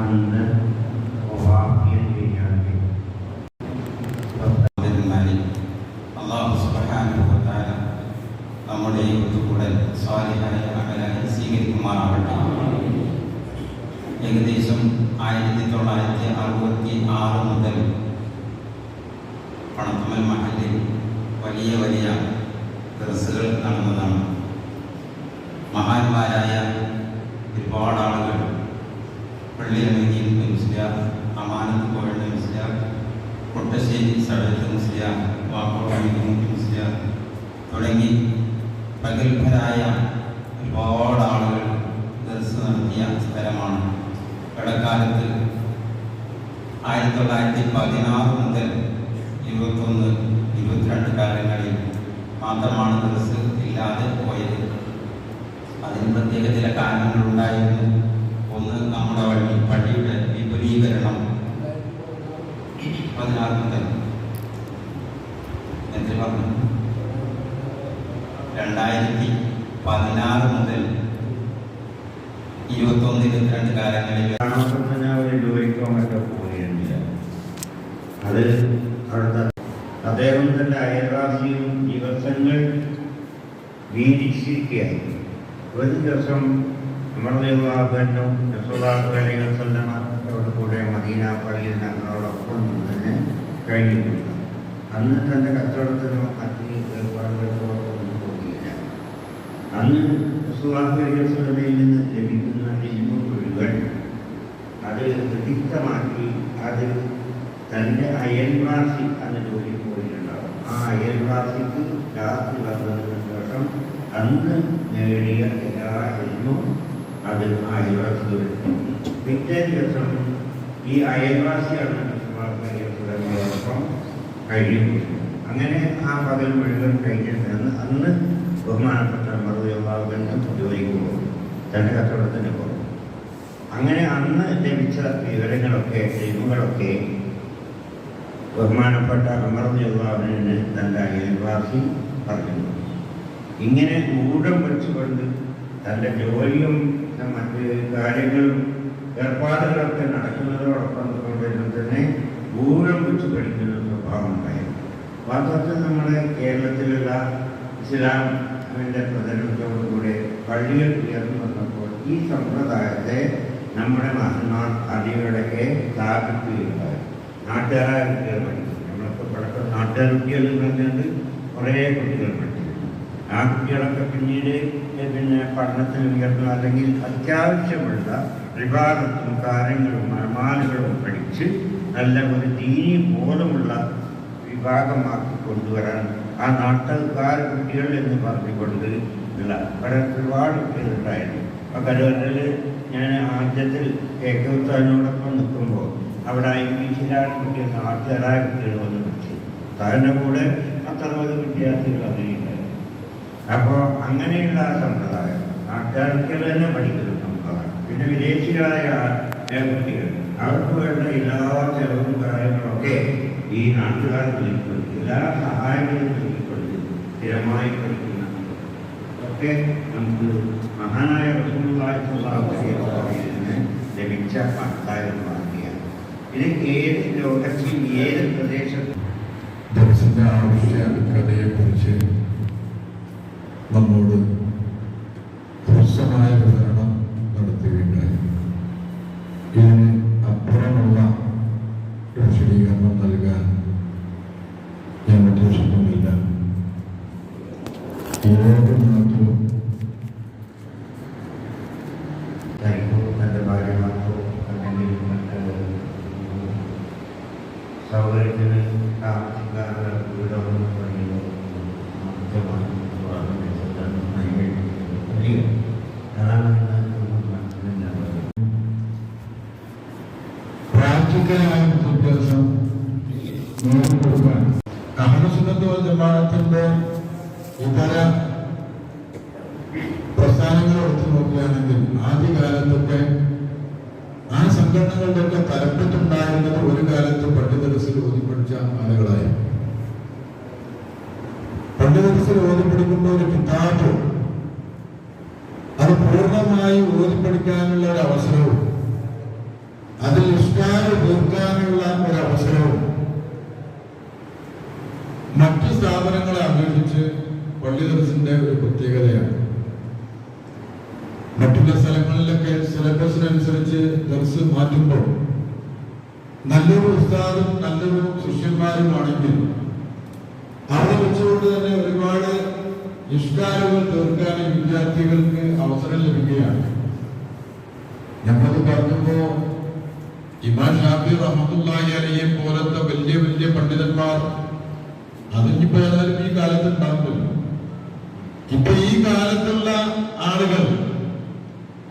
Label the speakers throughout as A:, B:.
A: അന്ന്
B: സുബ്ഹാനഹു വ നമ്മുടെ ഈ ഒത്തുകൂടൽ സ്വാലിഹായ അമലായി സ്വീകരിക്കുമാറാവട്ടെ. ഏകദേശം ആയിരത്തി തൊള്ളായിരത്തി അറുപത്തി ആറ് മുതൽ പണത്തുമൽ മഹലിൽ വലിയ വലിയ ദർസുകൾ നടന്നതാണ്. മഹാന്മാരായ ഒരുപാട് ആളുകൾ പള്ളി പള്ളിയമ്മീൻ മുസ്ലിയാർ അമാനത്ത് കോഴ മുസ്ലിയാർ കൊട്ടശ്ശേരി സടത്ത് മുസ്ലിയാർ വാക്കോട്ടണി മുസ്ലിയാർ തുടങ്ങി പ്രഗത്ഭരായ ഒരുപാട് ആളുകൾ ദർശനം നടത്തിയ സ്ഥലമാണ്. ഇടക്കാലത്ത് ആയിരത്തി തൊള്ളായിരത്തി പതിനാറ് മുതൽ ഇരുപത്തൊന്ന് ഇരുപത്തിരണ്ട് കാലങ്ങളിൽ മാത്രമാണ് ദർസ് ഇല്ലാതെ പോയത്. അതിന് പ്രത്യേക ചില കാരണങ്ങളുണ്ടായിരുന്നു. ഒന്ന് നമ്മുടെ വഴി പള്ളിയുടെ വിപുലീകരണം. പതിനാറ് മുതൽ എന്ത് പറഞ്ഞു? രണ്ടായിരത്തി പതിനാറ് മുതൽ ഇരുപത്തൊന്ന് ഇരുപത്തിരണ്ട് കാലങ്ങളിൽ
A: കാണപ്പെടുന്ന ഒരു ജോലിക്കോ മറ്റോ പോയിരുന്നില്ല അത് അവിടുത്തെ അദ്ദേഹം തന്റെ അയൽവാസിയും ദിവസങ്ങൾ വീതിച്ചിരിക്കുകയായി ഒരു ദിവസം വിവാഹബന്ധം അവിടെ കൂടെ മദീന പള്ളിയിൽ ഞങ്ങളോടൊപ്പം തന്നെ കഴിഞ്ഞിട്ടുണ്ട്. അന്ന് തന്നെ കച്ചവടത്തിനോ മറ്റ് ഏർപ്പാടുകൾക്കോ ഒന്നും പോകിയില്ല അന്ന് സുഹാബിയിൽ നിന്ന് ലഭിക്കുന്ന ഇരുമ്പ് കുഴികൾ അത് വ്യക്തമാക്കി അത് തന്റെ അയൽവാസി അന്ന് ജോലി പോയിട്ടുണ്ടാവും ആ അയൽവാസിക്ക് രാത്രി വന്നതിന് ശേഷം അന്ന് നേടിയ എല്ലാ ഇന്നും അത് വരുത്തും പിറ്റേ ദിവസം ഈ അയൽവാസിയാണ് സുഹാബിയോടൊപ്പം കഴിയുന്നത്. അങ്ങനെ ആ പകൽ മുഴുവൻ കഴിഞ്ഞിട്ടാണ് അന്ന് ബഹുമാനപ്പെട്ട മറുപടി ജോലിക്ക് പോകും തന്റെ കച്ചവടത്തിന് പോകും അങ്ങനെ അന്ന് ലഭിച്ച വിവരങ്ങളൊക്കെ കഴിവുകളൊക്കെ ബഹുമാനപ്പെട്ട അമർന്നുള്ളവന് തന്റെ അയൽവാസി പറഞ്ഞു. ഇങ്ങനെ ഊഴം വെച്ചുകൊണ്ട് തന്റെ ജോലിയും മറ്റ് കാര്യങ്ങളും ഏർപ്പാടുകളൊക്കെ നടക്കുന്നതോടൊപ്പം തന്നെ ഊഴം വെച്ച് പഠിക്കുന്ന സ്വഭാവം ഉണ്ടായിരുന്നു വാസ്തവത്തിൽ നമ്മുടെ കേരളത്തിലുള്ള ഇസ്ലാമിന്റെ പ്രചരണത്തോടുകൂടെ പള്ളികൾ ഉയർന്നു വന്നപ്പോൾ ഈ സമ്പ്രദായത്തെ നമ്മുടെ മഹന്മാർ അടിയോടൊക്കെ സ്ഥാപിക്കുകയുണ്ടായി. നാട്ടുകാരായ കുട്ടികൾ പഠിക്കും നമ്മളിപ്പോൾ പഴക്കം നാട്ടുകാർ കുട്ടികൾ എന്ന് പറഞ്ഞുകൊണ്ട് കുറേ കുട്ടികൾ പഠിച്ചിരുന്നു ആ കുട്ടികളൊക്കെ പിന്നീട് പിന്നെ പഠനത്തിൽ ഉയർന്നു അല്ലെങ്കിൽ അത്യാവശ്യമുള്ള വിവാദത്തും കാര്യങ്ങളും അമാലുകളും പഠിച്ച് നല്ല ഒരു ദീനി ബോധമുള്ള വിഭാഗമാക്കി കൊണ്ടുവരാൻ ആ നാട്ടുകാർ കുട്ടികൾ എന്ന് പറഞ്ഞുകൊണ്ട് ഉള്ള അവിടെ ഒരുപാട് കുട്ടികളുണ്ടായിരുന്നു അപ്പം കരുവറിൽ ഞാൻ ആദ്യത്തിൽ ഏകോത്താനോടൊപ്പം നിൽക്കുമ്പോൾ അവിടെ ഇംഗ്ലീഷിലാണ് കുട്ടികൾ നാട്ടുകാരായ കുട്ടികൾ വന്ന് പഠിച്ചു. താരന്റെ കൂടെ അത്ര വിദ്യാർത്ഥികൾ അങ്ങനെയുണ്ടായിരുന്നു അപ്പോൾ അങ്ങനെയുള്ള സമ്പ്രദായം നാട്ടുകാർക്ക് തന്നെ പഠിക്കുന്ന സമ്പ്രദായം പിന്നെ വിദേശികളായ കുട്ടികൾ അവർക്ക് വേണ്ട എല്ലാ ചെലവും കാര്യങ്ങളൊക്കെ ഈ നാട്ടുകാർ നൽകിക്കൊടുക്കും എല്ലാ സഹായങ്ങളും നൽകിക്കൊടുക്കും സ്ഥിരമായി പഠിക്കുന്ന ഒക്കെ നമുക്ക് മഹാനായ റസൂലുള്ളാഹിന് ലഭിച്ച മഹത്തായ ഭാഗ്യമാണ് ഇത് ഏത് ലോകത്തിൽ ഏത് പ്രദേശത്തും
C: ആവശ്യ ആവശ്യകതയെക്കുറിച്ച് നമ്മോട് ഹ്രസ്വമായ വിവരണം നടത്തുകയുണ്ടായി. ഇതിന് അപ്പുറമുള്ള വിശദീകരണം നൽകാൻ ഞാൻ ഉദ്ദേശിക്കുന്നില്ല ഏത് നാട്ടിലും
A: സൗകര്യത്തിന് താമസിക്കാനുള്ള
C: നേടിക്കൊടുക്കാൻ അഹ്ലസുന്നത്ത് വൽ ജമാഅത്തിന്റെ ഇതര പ്രസ്ഥാനങ്ങൾ എടുത്തു നോക്കുകയാണെങ്കിൽ ആ സംഘടനകളുടെയൊക്കെ തലപ്പത്തുണ്ടായിരുന്നത് ഒരു കാലത്ത് പണ്ഡിതരസിൽ ഓതി പഠിച്ച ആളുകളായി. ഒരു കിതാബ് അത് പൂർണമായി ഒരു അവസരവും അതിൽ ഇഷ്ടാവ് തീർക്കാനുള്ള ഒരു അവസരവും സ്ഥാപനങ്ങളെ അപേക്ഷിച്ച് പള്ളി ദർശന്റെ ഒരു പ്രത്യേകതയാണ്. മറ്റുള്ള സ്ഥലങ്ങളിലൊക്കെ സിലബസിനനുസരിച്ച് ദർസ് മാറ്റുമ്പോൾ നല്ലൊരു ഉസ്താദും നല്ലൊരു ശിഷ്യന്മാരുമാണെങ്കിൽ അവിടെ വെച്ചുകൊണ്ട് തന്നെ ഒരുപാട് നിഷ്കാരങ്ങൾ തീർക്കാൻ വിദ്യാർത്ഥികൾക്ക് അവസരം ലഭിക്കുകയാണ്. ഞമ്മത് പറഞ്ഞപ്പോ ഇമാൻ ഷാഫി റഹ്മത്തുള്ളാഹി അലിയെ പോലത്തെ വലിയ വലിയ പണ്ഡിതന്മാർ അതിനിപ്പോ ഏതായാലും ഈ കാലത്ത് ഉണ്ടാകുമല്ലോ ഇപ്പൊ ഈ കാലത്തുള്ള ആളുകൾ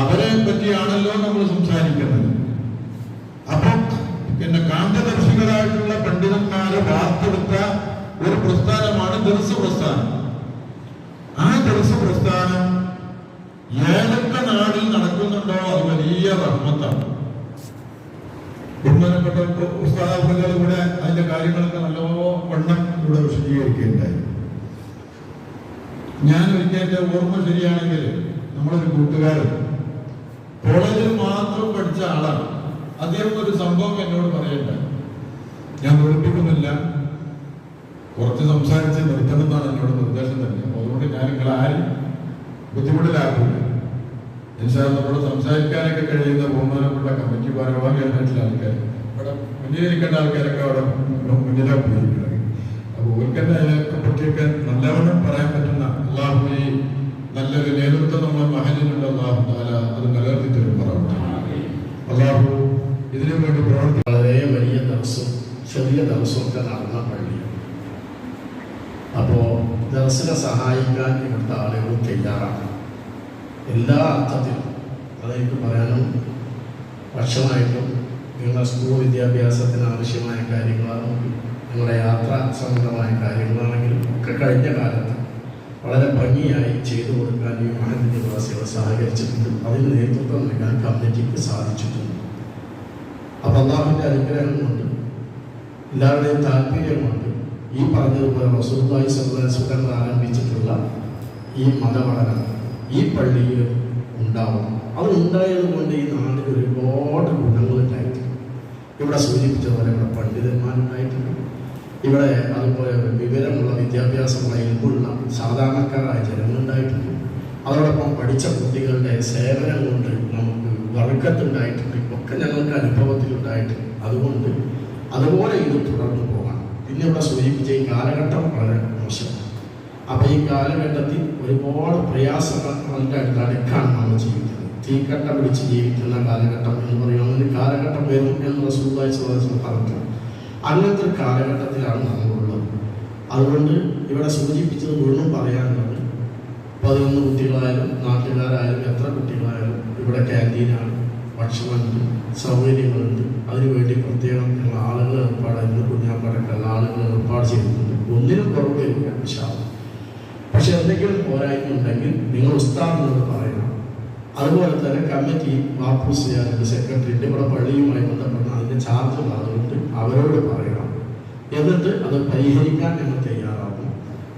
C: അവരെ പറ്റിയാണല്ലോ നമ്മൾ സംസാരിക്കുന്നത്. അപ്പൊ പിന്നെ കാന്തദർശികളായിട്ടുള്ള പണ്ഡിതന്മാരെ വാർത്തെടുത്ത ഒരു പ്രസ്ഥാനമാണ് ദിവസ പ്രസ്ഥാനം. ആ ദിവസ പ്രസ്ഥാനം ഏതൊക്കെ നാടിൽ നടക്കുന്നുണ്ടോ അത് വലിയ റഹ്മത്താണ് ബഹുമാനപ്പെട്ട ഉസ്താദ് കൂടെ അതിന്റെ കാര്യങ്ങളൊക്കെ നല്ലോ ഞാൻ ഒരിക്കൽ ഓർമ്മ ശരിയാണെങ്കിൽ നമ്മളൊരു കൂട്ടുകാരൻ. കോളേജിൽ മാത്രം പഠിച്ച ആളാണ്. അദ്ദേഹം ഒരു സംഭവം എന്നോട് പറയണ്ടായി ഞാൻ ഒളിപ്പിക്കുന്നില്ല കുറച്ച് സംസാരിച്ച് നിർത്തണം എന്നാണ് എന്നോട് നിർദ്ദേശം തന്നെ അതുകൊണ്ട് ഞാൻ നിങ്ങൾ ആരും ബുദ്ധിമുട്ടിലാക്കില്ല എന്നുവെച്ചാൽ നമ്മൾ സംസാരിക്കാനൊക്കെ കഴിയുന്ന ബഹുമാനപ്പെട്ട കമ്മിറ്റി ഭാരവാഹികളായിട്ടുള്ള ആൾക്കാർ ഇവിടെ മുന്നിലിരിക്കേണ്ട ആൾക്കാരൊക്കെ അവിടെ മുന്നിലാണ് പോയിരിക്കുന്നത്. ഓർക്കെന്നെ അതിനൊക്കെ പറ്റിയൊക്കെ നല്ലവണ്ണം പറയാൻ പറ്റുന്ന അള്ളാഹു നല്ലൊരു നേതൃത്വം നമ്മളെ മഹലിനുള്ള അള്ളാഹു താല അത് നിലനിർത്തി തരും പറയട്ടെ അള്ളാഹു ഇതിനു വേണ്ടി പ്രവർത്തി
D: വളരെ വലിയ ദിവസം ചെറിയ ദിവസമൊക്കെ നടന്ന പള്ളിയാണ് അപ്പോൾ ദർശനെ സഹായിക്കാൻ ഇവിടുത്തെ ആളുകൾ തയ്യാറാണ്. എല്ലാ അർത്ഥത്തിലും അതെനിക്ക് പറയാനും ഭക്ഷണമായിട്ടും നിങ്ങളുടെ സ്കൂൾ വിദ്യാഭ്യാസത്തിന് ആവശ്യമായ കാര്യങ്ങളാണെങ്കിലും നിങ്ങളുടെ യാത്ര സംബന്ധമായ കാര്യങ്ങളാണെങ്കിലും ഒക്കെ കഴിഞ്ഞ കാലത്ത് വളരെ ഭംഗിയായി ചെയ്തു കൊടുക്കാൻ ഈ മഹൽ നിവാസികൾ സഹകരിച്ചിട്ടുണ്ട്. അതിന് നേതൃത്വം നൽകാൻ കമ്മിറ്റിക്ക് സാധിച്ചിട്ടുണ്ട്. അപ്പം അള്ളാഹുവിന്റെ അനുഗ്രഹം കൊണ്ട് എല്ലാവരുടെയും താല്പര്യം കൊണ്ട് ഈ പറഞ്ഞതുപോലെ റസൂർബായി സുഖം ആരംഭിച്ചിട്ടുള്ള ഈ മതപഠനം ഈ പള്ളിയിൽ ഉണ്ടാവണം. അത് കൊണ്ട് ഈ നാടിന് ഒരുപാട് ഗുണങ്ങളുണ്ടായിട്ടുണ്ട്. ഇവിടെ സൂചിപ്പിച്ചതുപോലെ ഇവിടെ പണ്ഡിതന്മാരുണ്ടായിട്ടുണ്ട്. ഇവിടെ അതുപോലെ വിവരമുള്ള വിദ്യാഭ്യാസമുള്ള ഇൽമുള്ള സാധാരണക്കാരായ ജനങ്ങളുണ്ടായിട്ടുണ്ട്. അതോടൊപ്പം പഠിച്ച കുട്ടികളുടെ സേവനം കൊണ്ട് നമുക്ക് വർഗത്തുണ്ടായിട്ടുണ്ട്. ഒക്കെ ഞങ്ങൾക്ക് അനുഭവത്തിലുണ്ടായിട്ടുണ്ട്. അതുകൊണ്ട് അതുപോലെ ഇത് തുടർന്നു പോകണം പിന്നെ ഇവിടെ സൂചിപ്പിച്ച ഈ കാലഘട്ടം വളരെ മോശമാണ്. അപ്പോൾ ഈ കാലഘട്ടത്തിൽ ഒരുപാട് പ്രയാസങ്ങളുടെ നടുക്കാണ് നമ്മൾ ജീവിക്കുന്നത്. തീക്കട്ട പിടിച്ച് ജീവിക്കുന്ന കാലഘട്ടം എന്ന് പറയുന്നത് കാലഘട്ടം വരും എന്നുള്ള സുഖാഴ്ച പറഞ്ഞു അങ്ങനത്തെ ഒരു കാലഘട്ടത്തിലാണ് നമ്മളുള്ളത് അതുകൊണ്ട് ഇവിടെ സൂചിപ്പിച്ചത് മുഴുവൻ പറയാനുള്ളത് പതിനൊന്ന് കുട്ടികളായാലും നാട്ടുകാരായാലും എത്ര കുട്ടികളായാലും ഇവിടെ ക്യാന്റീനാണ് ഭക്ഷണമുണ്ട് സൗകര്യങ്ങളുണ്ട്. അതിനുവേണ്ടി പ്രത്യേകം ഞങ്ങൾ ആളുകൾ ഏർപ്പാട് ഇന്ന് കുഞ്ഞാപ്പാടൊക്കെയുള്ള ആളുകൾ ഏർപ്പാട് ചെയ്തിട്ടുണ്ട് ഒന്നിനും കുറവില്ല വിശാലം പക്ഷെ എന്തെങ്കിലും പോരായ്മ ഉണ്ടെങ്കിൽ നിങ്ങൾ ഉസ്താദിനോട് പറയണം. അതുപോലെ തന്നെ കമ്മിറ്റി വാപ്പൂസ് ചെയ്യാറുണ്ട് സെക്രട്ടറിയുടെ ഇവിടെ പള്ളിയുമായി ബന്ധപ്പെട്ട അതിന്റെ ചാർജ് ആളുകളുണ്ട് അവരോട് പറയണം. എന്നിട്ട് അത് പരിഹരിക്കാൻ ഞങ്ങൾ തയ്യാറാവും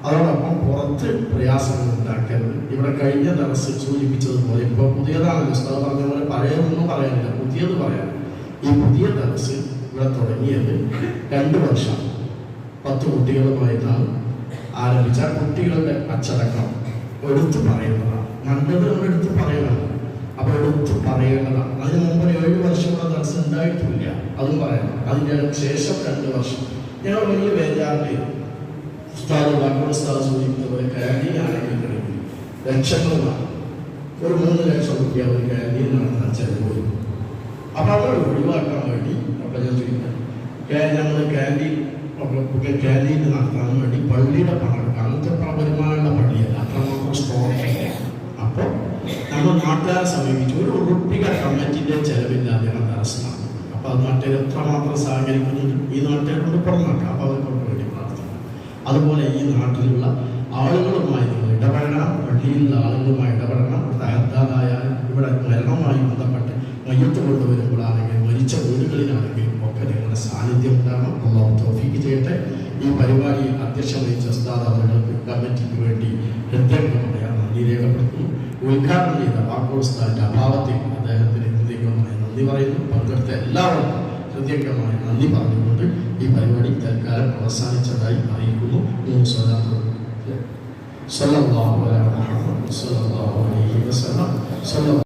D: അതോടൊപ്പം പുറത്ത് പ്രയാസങ്ങൾ ഉണ്ടാക്കരുത്. ഇവിടെ കഴിഞ്ഞ ദിവസം സൂചിപ്പിച്ചതുപോലെ ഇപ്പോൾ പുതിയതാണ്. സ്ഥലം പറഞ്ഞ പോലെ പഴയതൊന്നും പറയാനില്ല. പുതിയത് പറയാം. ഈ പുതിയ ദിവസം ഇവിടെ തുടങ്ങിയത് രണ്ട് വർഷം. പത്ത് കുട്ടികളുമായിട്ടാണ് ആരംഭിച്ച കുട്ടികളുടെ അച്ചടക്കം എടുത്തു പറയുന്നതാണ്. നല്ലത് നമ്മൾ എടുത്തു പറയണം. അപ്പൊ എടുത്ത് പറയേണ്ടതാണ്. അതിന് മുമ്പ് ഏഴ് വർഷമുള്ള ഉണ്ടായിട്ടില്ല. അതും പറയണം അതിന് ശേഷം രണ്ട് വർഷം. ഞങ്ങൾ വലിയ ബേജാറിൽ ഉസ്താദ് ബാക്കി ഉസ്താദ് സൂചിപ്പിച്ച പോലെ കാന്റീൻ ആണെങ്കിൽ കഴിഞ്ഞു ഒരു മൂന്ന് ലക്ഷം രൂപ ഒരു കാന്റീൻ നടന്ന ചെലവ് അപ്പോൾ അപ്പൊ അത് ഒഴിവാക്കാൻ വേണ്ടി അപ്പൊ ഞാൻ ചോദിക്കാം. ഞങ്ങൾ ക്യാന്റീൻ നടത്താൻ വേണ്ടി പള്ളിയുടെ പണം അന്നത്തെ പണം നമ്മൾ നാട്ടുകാരെ സമീപിച്ചു. ഒരു ഉറുപ്പിക കമ്മിറ്റിന്റെ ചെലവില്ലാതെയാണ് തടസ്സമാണ്. അപ്പോൾ അത് നാട്ടുകാർ എത്രമാത്രം സഹകരിക്കുന്നുണ്ട്? ഈ നാട്ടുകാർ കൊണ്ട് പുറമാക്കാം. അപ്പോൾ അവർക്ക് വേണ്ടി പ്രാർത്ഥന അതുപോലെ ഈ നാട്ടിലുള്ള ആളുകളുമായി നിങ്ങൾ ഇടപെടണം പള്ളിയിലുള്ള ആളുകളുമായി ഇടപെടണം ഇവിടുത്തെ ഹദ്ദാദായാലും ഇവിടെ മരണവുമായി ബന്ധപ്പെട്ട് മയ്യത്ത് കൊണ്ടുവരുമ്പോഴാണെങ്കിൽ മരിച്ച വീടുകളിലാണെങ്കിലും ഒക്കെ നിങ്ങളുടെ സാന്നിധ്യം ഉണ്ടാകണം. അള്ളാഹു തോഫിക്ക് ചെയ്യട്ടെ. ഈ പരിപാടി അധ്യക്ഷ വഹിച്ച ഉസ്താദ് അവരുടെ കമ്മിറ്റിക്ക് വേണ്ടി ഉദ്ഘാടനം ചെയ്ത വാക്കോട് ഉസ്താദിന്റെ അഭാവത്തിൽ അദ്ദേഹത്തിന് ഹൃദയംഗമായി നന്ദി പറയുന്നു. പങ്കെടുത്ത എല്ലാവർക്കും ഹൃദയംഗമായി നന്ദി പറഞ്ഞുകൊണ്ട് ഈ പരിപാടി തൽക്കാലം അവസാനിച്ചതായി അറിയിക്കുന്നു. മൂന്ന് സ്വലാത്ത് സല്ലല്ലാഹു